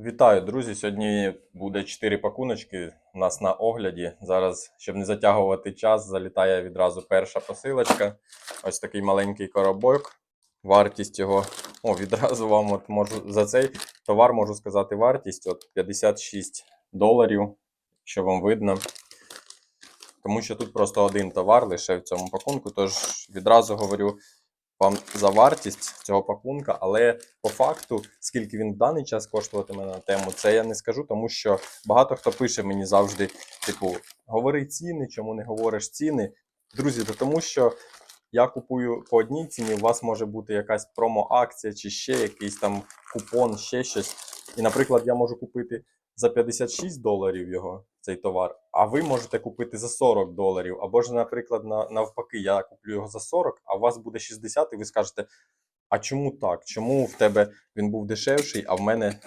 Вітаю, друзі! Сьогодні буде 4 пакуночки у нас на огляді. Зараз, щоб не затягувати час, залітає відразу перша посилочка. Ось такий маленький коробок. Вартість його. О, відразу вам от можу за цей товар можу сказати вартість от 56 доларів, що вам видно. Тому що тут просто один товар лише в цьому пакунку. Тож відразу говорю вам за вартість цього пакунка, але по факту, скільки він в даний час коштуватиме на тему, це я не скажу, тому що багато хто пише мені завжди: типу, говори ціни, чому не говориш ціни. Друзі, то тому що я купую по одній ціні, у вас може бути якась промо-акція чи ще якийсь там купон, ще щось. І, наприклад, я можу купити за 56 доларів його цей товар, а ви можете купити за 40 доларів. Або ж, наприклад, на, навпаки, я куплю його за 40, а у вас буде 60, і ви скажете: а чому так? Чому в тебе він був дешевший, а в мене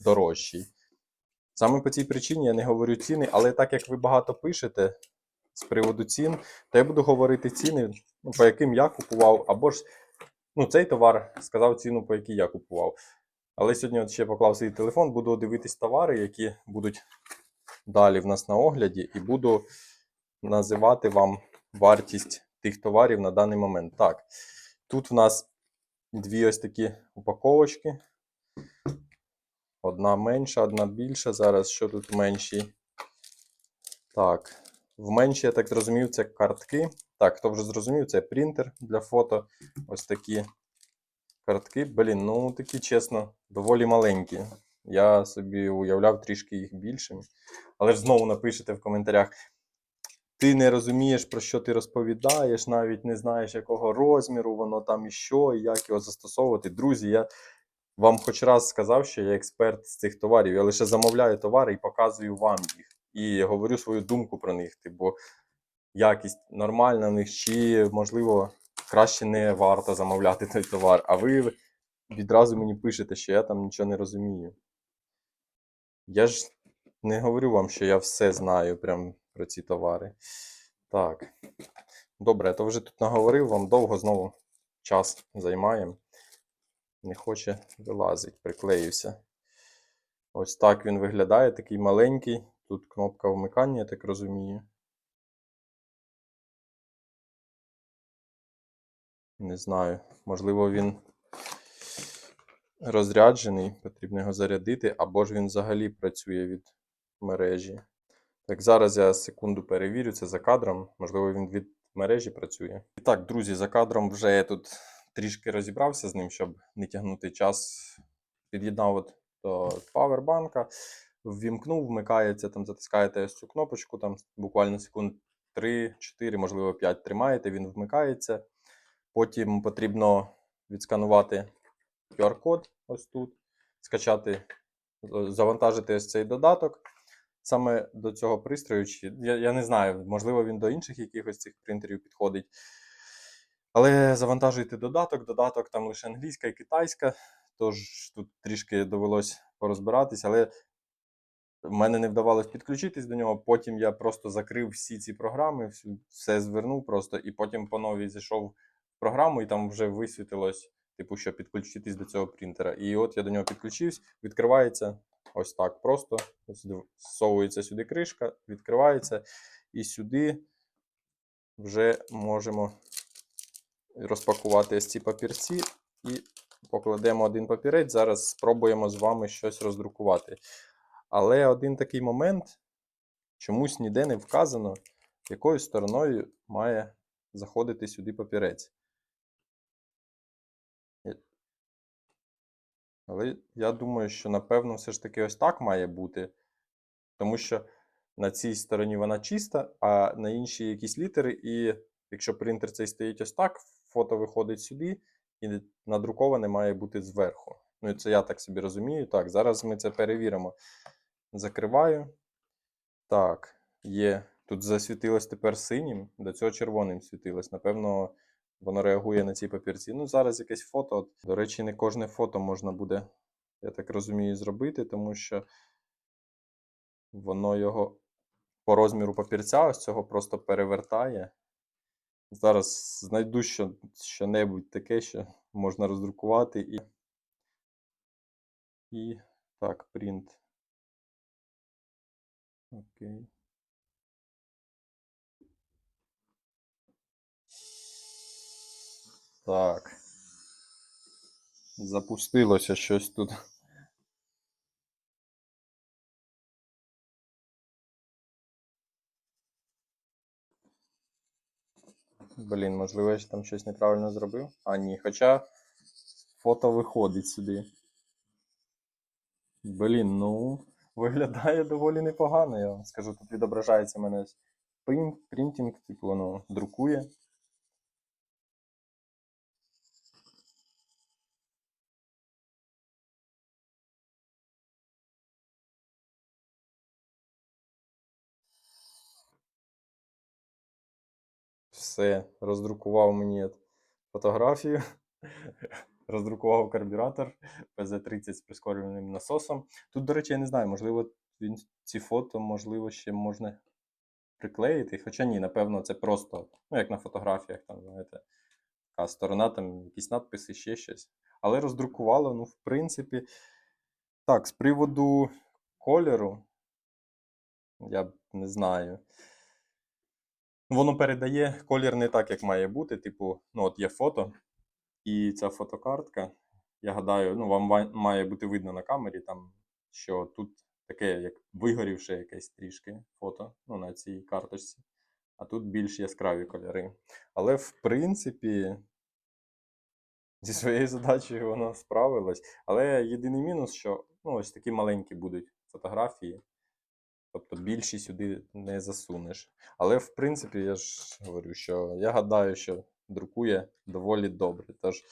дорожчий? Саме по цій причині я не говорю ціни, але так як ви багато пишете з приводу цін, то я буду говорити ціни, ну, по яким я купував, або ж ну, цей товар сказав ціну, по якій я купував. Але сьогодні от ще поклав свій телефон, буду дивитись товари, які будуть далі в нас на огляді, і буду називати вам вартість тих товарів на даний момент. Так, тут в нас дві ось такі упаковочки. Одна менша, одна більша. Зараз що тут в меншій? Так, в меншій, я так зрозумів, це картки. Так, хто вже зрозумів, це принтер для фото. Ось такі картки. Блін, ну такі, чесно, доволі маленькі. Я собі уявляв трішки їх більшими. Але ж знову напишете в коментарях. Ти не розумієш, про що ти розповідаєш, навіть не знаєш, якого розміру воно там і що, і як його застосовувати. Друзі, я вам хоч раз сказав, що я експерт з цих товарів. Я лише замовляю товари і показую вам їх. І говорю свою думку про них. Типу, якість нормальна в них, чи, можливо, краще не варто замовляти той товар. А ви відразу мені пишете, що я там нічого не розумію. Я ж не говорю вам, що я все знаю прям про ці товари. Так. Добре, я то вже тут наговорив вам довго знову час займає. Не хоче вилазить, приклеївся. Ось так він виглядає, такий маленький. Тут кнопка вмикання, я так розумію. Не знаю. Можливо, він розряджений, потрібно його зарядити, або ж він взагалі працює від мережі. Так, зараз я секунду перевірю це за кадром. Можливо, він від мережі працює. І так, друзі, за кадром вже я тут трішки розібрався з ним, щоб не тягнути час. Під'єднав от до павербанка, ввімкнув, вмикається, там затискаєте цю кнопочку, там буквально секунд 3-4, можливо, 5 тримаєте, він вмикається. Потім потрібно відсканувати QR-код ось тут, скачати, завантажити ось цей додаток. Саме до цього пристрою, чи я, я не знаю, можливо, він до інших якихось цих принтерів підходить. Але завантажуйте додаток, додаток там лише англійська і китайська, тож тут трішки довелось порозбиратись, але в мене не вдавалось підключитись до нього. Потім я просто закрив всі ці програми, все звернув просто, і потім по новій зайшов в програму, і там вже висвітилось, типу, що підключитись до цього принтера. І от я до нього підключився, відкривається ось так просто. Всовується сюди кришка, відкривається, і сюди вже можемо розпакувати ось ці папірці і покладемо один папірець. Зараз спробуємо з вами щось роздрукувати. Але один такий момент чомусь ніде не вказано, якою стороною має заходити сюди папірець. Але я думаю, що напевно все ж таки ось так має бути. Тому що на цій стороні вона чиста, а на іншій якісь літери. І якщо принтер цей стоїть ось так, фото виходить сюди, і надруковане має бути зверху. Ну, і це я так собі розумію. Так, зараз ми це перевіримо. Закриваю. Так, є. Тут засвітилось тепер синім, до цього червоним світилось. Напевно, воно реагує на ці папірці. Ну, зараз якесь фото. От, До речі, не кожне фото можна буде, я так розумію, зробити, тому що воно його по розміру папірця ось цього просто перевертає. Зараз знайду що, що-небудь таке, що можна роздрукувати і. І Так, принт. Окей. Так. Запустилося щось тут. Блін, можливо, я ж там щось неправильно зробив. А ні, хоча фото виходить сюди. Блін, ну, виглядає доволі непогано, я вам скажу. Тут відображається мене принт, принтінг, типу воно друкує. Все, роздрукував мені фотографію, роздрукував карбюратор PZ30 з прискорюваним насосом. Тут, до речі, я не знаю, можливо, він, ці фото, можливо, ще можна приклеїти. Хоча ні, напевно, це просто, ну, як на фотографіях, там, знаєте, така сторона, там якісь надписи, ще щось. Але роздрукувало, ну, в принципі. Так, з приводу кольору, я не знаю. Воно передає колір не так, як має бути. Типу, ну, от є фото, і ця фотокартка. Я гадаю, ну, вам має бути видно на камері, там, що тут таке, як вигорівше якесь трішки фото ну, на цій карточці, а тут більш яскраві кольори. Але в принципі, зі своєю задачею воно справилось. Але єдиний мінус, що ну, ось такі маленькі будуть фотографії. Тобто більші сюди не засунеш. Але в принципі, я ж говорю, що я гадаю, що друкує доволі добре. Тож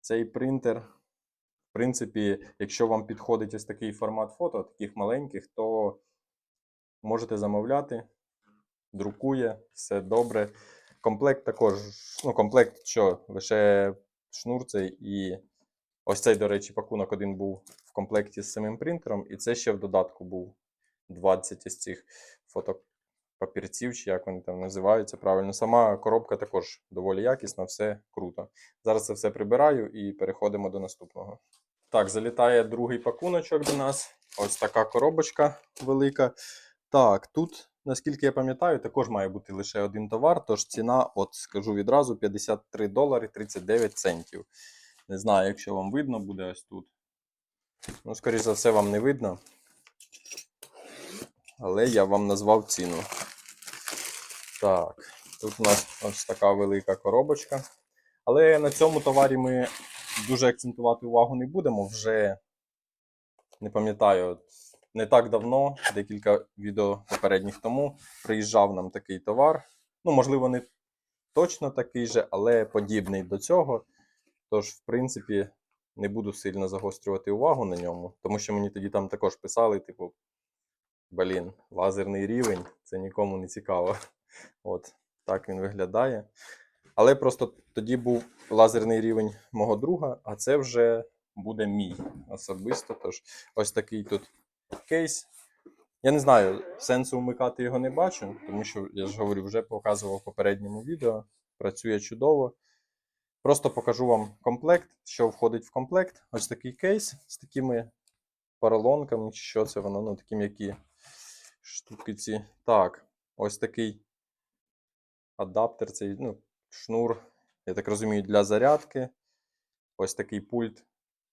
цей принтер, в принципі, якщо вам підходить ось такий формат фото, таких маленьких, то можете замовляти, друкує, все добре. Комплект також, ну, комплект що, лише шнур цей і ось цей, до речі, пакунок один був в комплекті з самим принтером, і це ще в додатку був 20 із цих фотопапірців, чи як вони там називаються правильно. Сама коробка також доволі якісна, все круто. Зараз це все прибираю і переходимо до наступного. Так, залітає другий пакуночок до нас. Ось така коробочка велика. Так, тут, наскільки я пам'ятаю, також має бути лише один товар, тож ціна, от скажу відразу, 53 долари 39 центів. Не знаю, якщо вам видно буде ось тут. Ну, скоріш за все, вам не видно. Але я вам назвав ціну. Так, тут у нас ось така велика коробочка. Але на цьому товарі ми дуже акцентувати увагу не будемо. Вже не пам'ятаю, не так давно, декілька відео попередніх тому, приїжджав нам такий товар. Ну, можливо, не точно такий же, але подібний до цього. Тож, в принципі, не буду сильно загострювати увагу на ньому, тому що мені тоді там також писали, типу, блін, лазерний рівень, це нікому не цікаво. От так він виглядає. Але просто тоді був лазерний рівень мого друга, а це вже буде мій особисто. Тож ось такий тут кейс. Я не знаю, сенсу вмикати його не бачу, тому що я ж говорю, вже показував в попередньому відео. Працює чудово. Просто покажу вам комплект, що входить в комплект. Ось такий кейс з такими поролонками, чи що це воно, ну такі м'які штуки ці. Так, ось такий адаптер, цей ну, шнур, я так розумію, для зарядки. Ось такий пульт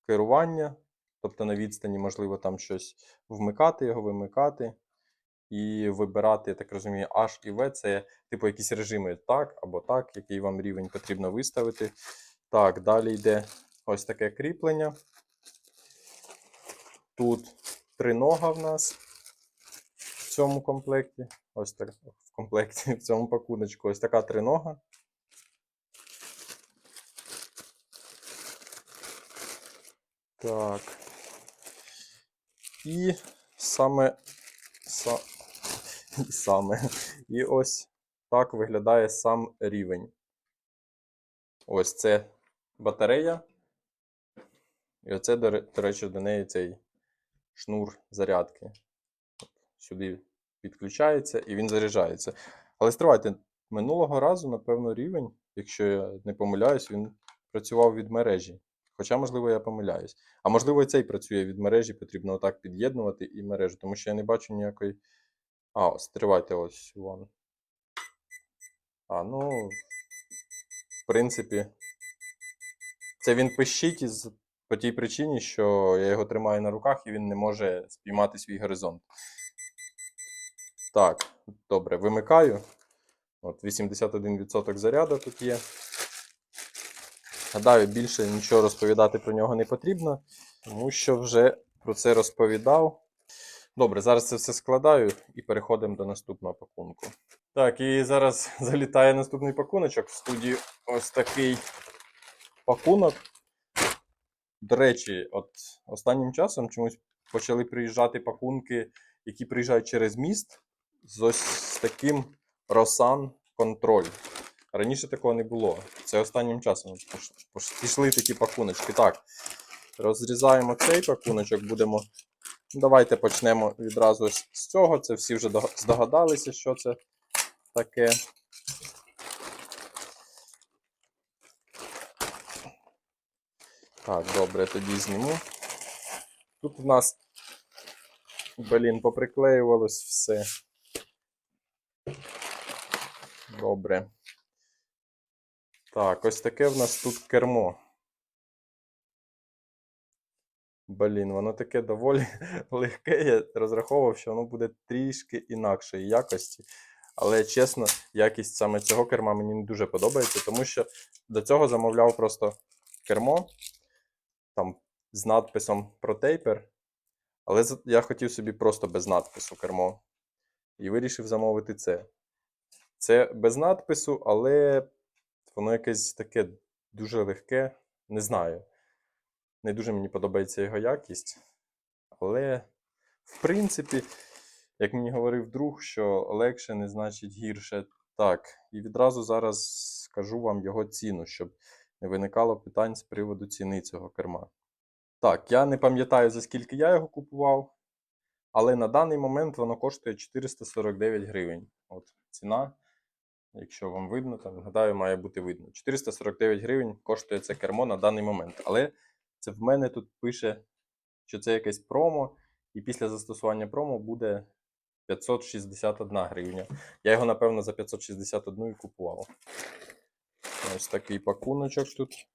керування. Тобто на відстані можливо там щось вмикати, його вимикати. І вибирати, я так розумію, H і V це типу якісь режими так або так, який вам рівень потрібно виставити. Так, далі йде ось таке кріплення. Тут тринога в нас цьому комплекті. Ось так в комплекті, в цьому пакуночку. Ось така тринога. Так. І саме. Са... І саме. І ось так виглядає сам рівень. Ось це батарея. І оце, до речі, до неї цей шнур зарядки. Сюди підключається і він заряджається. Але стривайте, минулого разу, напевно, рівень, якщо я не помиляюсь, він працював від мережі. Хоча, можливо, я помиляюсь. А можливо, і цей працює від мережі, потрібно отак під'єднувати і мережу, тому що я не бачу ніякої. А, ось, тривайте ось вон. А, ну. В принципі. Це він пищить із по тій причині, що я його тримаю на руках і він не може спіймати свій горизонт. Так, добре, вимикаю. От 81% заряду тут є. Гадаю, більше нічого розповідати про нього не потрібно, тому що вже про це розповідав. Добре, зараз це все складаю і переходимо до наступного пакунку. Так, і зараз залітає наступний пакуночок. В студії ось такий пакунок. До речі, от останнім часом чомусь почали приїжджати пакунки, які приїжджають через міст з ось таким Rosan Control. Раніше такого не було. Це останнім часом пішли такі пакуночки. Так, розрізаємо цей пакуночок, будемо. Давайте почнемо відразу з цього. Це всі вже здогадалися, що це таке. Так, добре, тоді зніму. Тут у нас, блін, поприклеювалось все. Добре. Так, ось таке в нас тут кермо. Блін, воно таке доволі легке. Я розраховував, що воно буде трішки інакшої якості. Але чесно, якість саме цього керма мені не дуже подобається, тому що до цього замовляв просто кермо там з надписом ProTaper. Але я хотів собі просто без надпису кермо. І вирішив замовити це. Це без надпису, але воно якесь таке дуже легке. Не знаю. Не дуже мені подобається його якість. Але, в принципі, як мені говорив друг, що легше не значить гірше. Так, і відразу зараз скажу вам його ціну, щоб не виникало питань з приводу ціни цього керма. Так, я не пам'ятаю, за скільки я його купував, але на даний момент воно коштує 449 гривень. От ціна, якщо вам видно, там, гадаю, має бути видно. 449 гривень коштує це кермо на даний момент. Але це в мене тут пише, що це якесь промо, і після застосування промо буде 561 гривня. Я його, напевно, за 561 і купував. Ось такий пакуночок тут.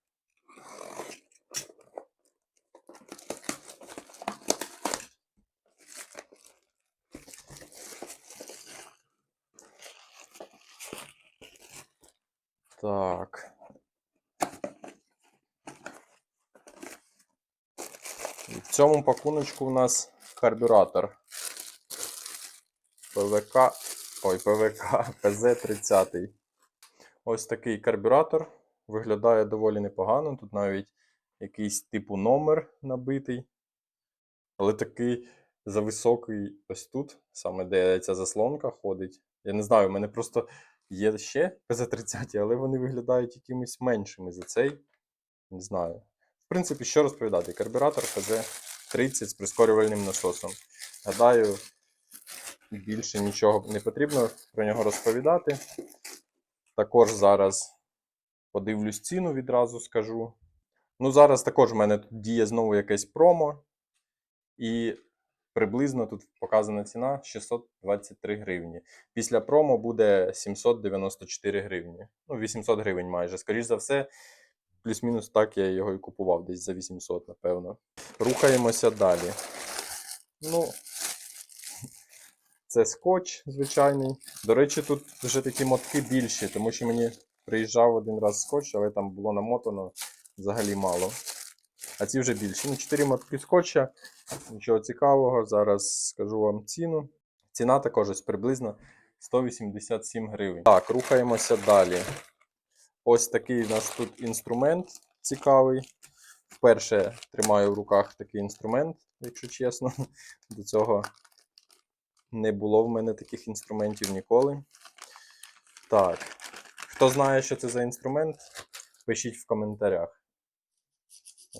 Так. В цьому пакуночку у нас карбюратор. ПВК. Ой, ПВК ПЗ-30. Ось такий карбюратор. Виглядає доволі непогано. Тут навіть якийсь типу номер набитий. Але такий зависокий ось тут, саме де ця заслонка ходить. Я не знаю, у мене просто є ще ПЗ-30, але вони виглядають якимись меншими за цей. Не знаю. В принципі, що розповідати? Карбюратор ПЗ-30 з прискорювальним насосом. Гадаю, більше нічого не потрібно про нього розповідати. Також зараз подивлюсь ціну, відразу скажу. Ну, зараз також в мене тут діє знову якесь промо. І приблизно тут показана ціна 623 гривні. Після промо буде 794 гривні. Ну, 800 гривень майже. Скоріше за все, плюс-мінус так я його і купував десь за 800, напевно. Рухаємося далі. Ну, це скотч звичайний. До речі, тут вже такі мотки більші, тому що мені приїжджав один раз скотч, але там було намотано взагалі мало. А ці вже більші. Ну, 4 мотки скотча. Нічого цікавого. Зараз скажу вам ціну. Ціна також ось приблизно 187 гривень. Так, рухаємося далі. Ось такий у нас тут інструмент цікавий. Вперше тримаю в руках такий інструмент, якщо чесно. До цього не було в мене таких інструментів ніколи. Так. Хто знає, що це за інструмент, пишіть в коментарях.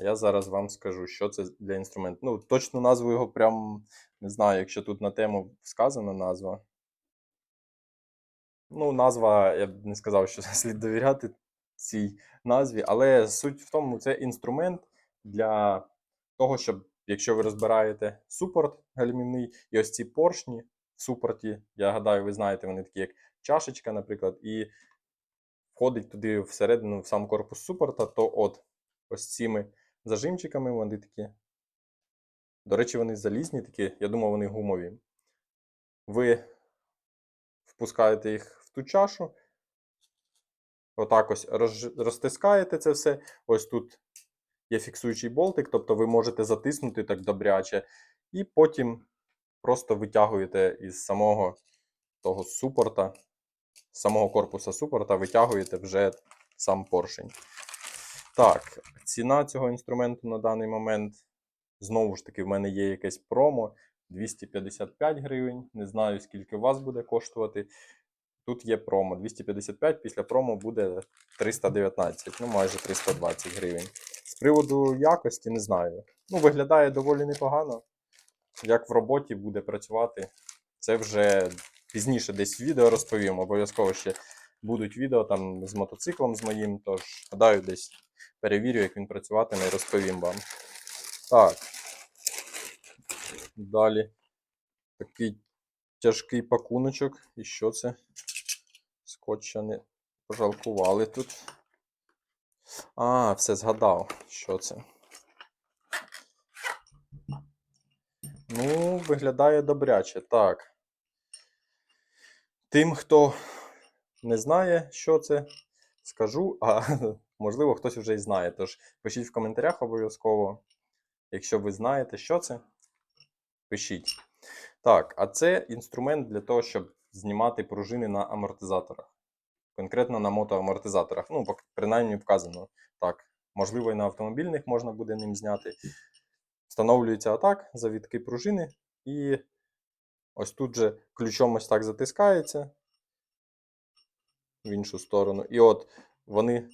Я зараз вам скажу, що це для інструменту. Ну, точну назву його прям не знаю, якщо тут на тему сказана назва. Ну, назва, я б не сказав, що слід довіряти цій назві, але суть в тому, це інструмент, для того, щоб якщо ви розбираєте супорт гальмівний і ось ці поршні в супорті, я гадаю, ви знаєте, вони такі як чашечка, наприклад, і входить туди всередину в сам корпус супорта, то от ось цими зажимчиками вони такі. До речі, вони залізні такі, я думав, вони гумові. Ви впускаєте їх в ту чашу, отак ось розтискаєте це все. Ось тут є фіксуючий болтик, тобто ви можете затиснути так добряче, і потім просто витягуєте із самого того супорта, самого корпуса супорта, витягуєте вже сам поршень. Так, ціна цього інструменту на даний момент. Знову ж таки, в мене є якесь промо 255 гривень. Не знаю, скільки у вас буде коштувати. Тут є промо 255, після промо буде 319, ну майже 320 гривень. З приводу якості не знаю. Ну, виглядає доволі непогано. Як в роботі буде працювати, це вже пізніше десь відео розповім. Обов'язково ще будуть відео там з мотоциклом з моїм, тож гадаю, десь перевірю, як він працюватиме і розповім вам. Так. Далі такий тяжкий пакуночок. І що це? Скотча не пожалкували тут. А, все згадав, що це. Ну, виглядає добряче. Так. Тим, хто не знає, що це, скажу, а можливо, хтось вже і знає. Тож пишіть в коментарях обов'язково. Якщо ви знаєте, що це, пишіть. Так, а це інструмент для того, щоб знімати пружини на амортизаторах. Конкретно на мотоамортизаторах. Ну, принаймні вказано так. Можливо, і на автомобільних можна буде ним зняти. Встановлюється отак, завітки пружини, і ось тут же ключом ось так затискається в іншу сторону. І от вони,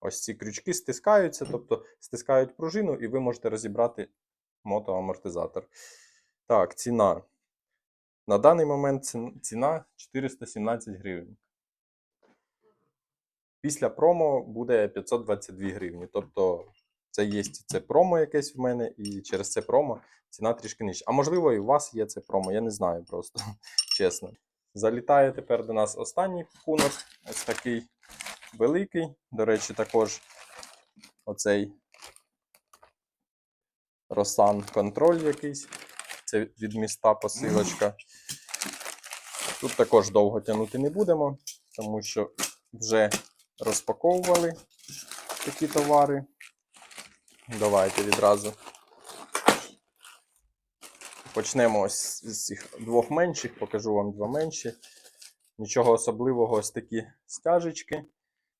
ось ці крючки стискаються, тобто стискають пружину, і ви можете розібрати мотоамортизатор. Так, ціна. На даний момент ціна 417 гривень. Після промо буде 522 гривні. Тобто це є це промо якесь в мене, і через це промо ціна трішки нижча. А можливо, і у вас є це промо, я не знаю просто, чесно. Залітає тепер до нас останній пакунок, ось такий великий. До речі, також оцей Росан контроль якийсь. Це від міста посилочка. Тут також довго тягнути не будемо, тому що вже розпаковували такі товари. Давайте відразу почнемо з цих двох менших, покажу вам два менші. Нічого особливого, ось такі стяжечки.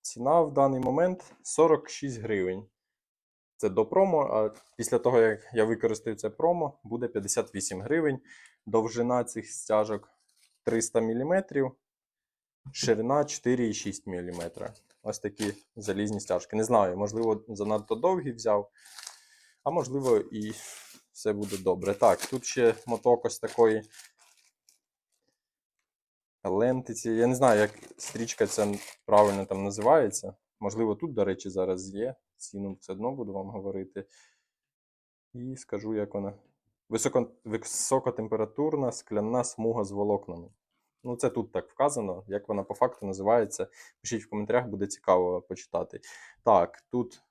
Ціна в даний момент 46 гривень. Це до промо, а після того, як я використаю це промо, буде 58 гривень. Довжина цих стяжок 300 мм, ширина 4,6 мм. Ось такі залізні стяжки. Не знаю, можливо, занадто довгі взяв, а можливо, і все буде добре. Так, тут ще моток ось такої лентиці. Я не знаю, як стрічка ця правильно там називається. Можливо, тут, до речі, зараз є. Ціну все одно буду вам говорити. І скажу, як вона. Високо, високотемпературна скляна смуга з волокнами. Ну, це тут так вказано. Як вона по факту називається. Пишіть в коментарях, буде цікаво почитати. Так, тут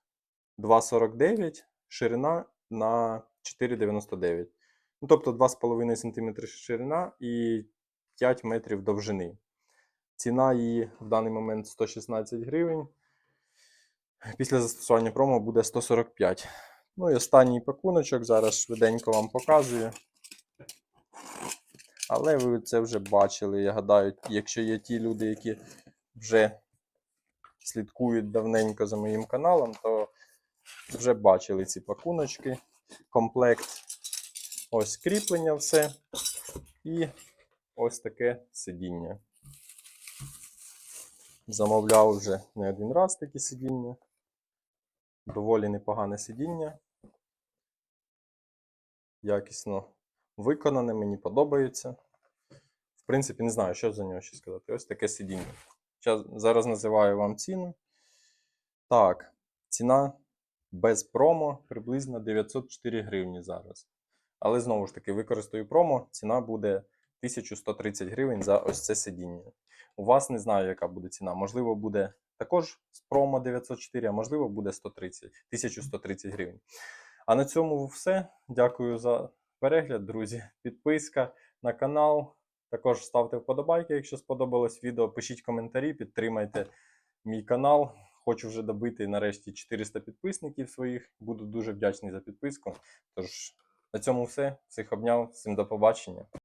2,49, ширина на 4,99. Ну, тобто 2,5 см ширина і 5 метрів довжини. Ціна її в даний момент 116 гривень. Після застосування промо буде 145. Ну і останній пакуночок. Зараз швиденько вам показую. Але ви це вже бачили. Я гадаю, якщо є ті люди, які вже слідкують давненько за моїм каналом, то вже бачили ці пакуночки. Комплект. Ось кріплення все. І ось таке сидіння. Замовляв вже не один раз такі сидіння. Доволі непогане сидіння. Якісно виконане, мені подобається. В принципі, не знаю, що за нього ще сказати. Ось таке сидіння. Зараз називаю вам ціну. Так, ціна без промо приблизно 904 гривні зараз. Але знову ж таки, використаю промо, ціна буде 1130 гривень за ось це сидіння. У вас не знаю, яка буде ціна. Можливо, буде також з промо 904, а можливо, буде 130, 1130 гривень. А на цьому все. Дякую за перегляд, друзі. Підписка на канал. Також ставте вподобайки, якщо сподобалось відео. Пишіть коментарі, підтримайте мій канал. Хочу вже добити нарешті 400 підписників своїх. Буду дуже вдячний за підписку. Тож на цьому все. Всіх обняв, всім до побачення.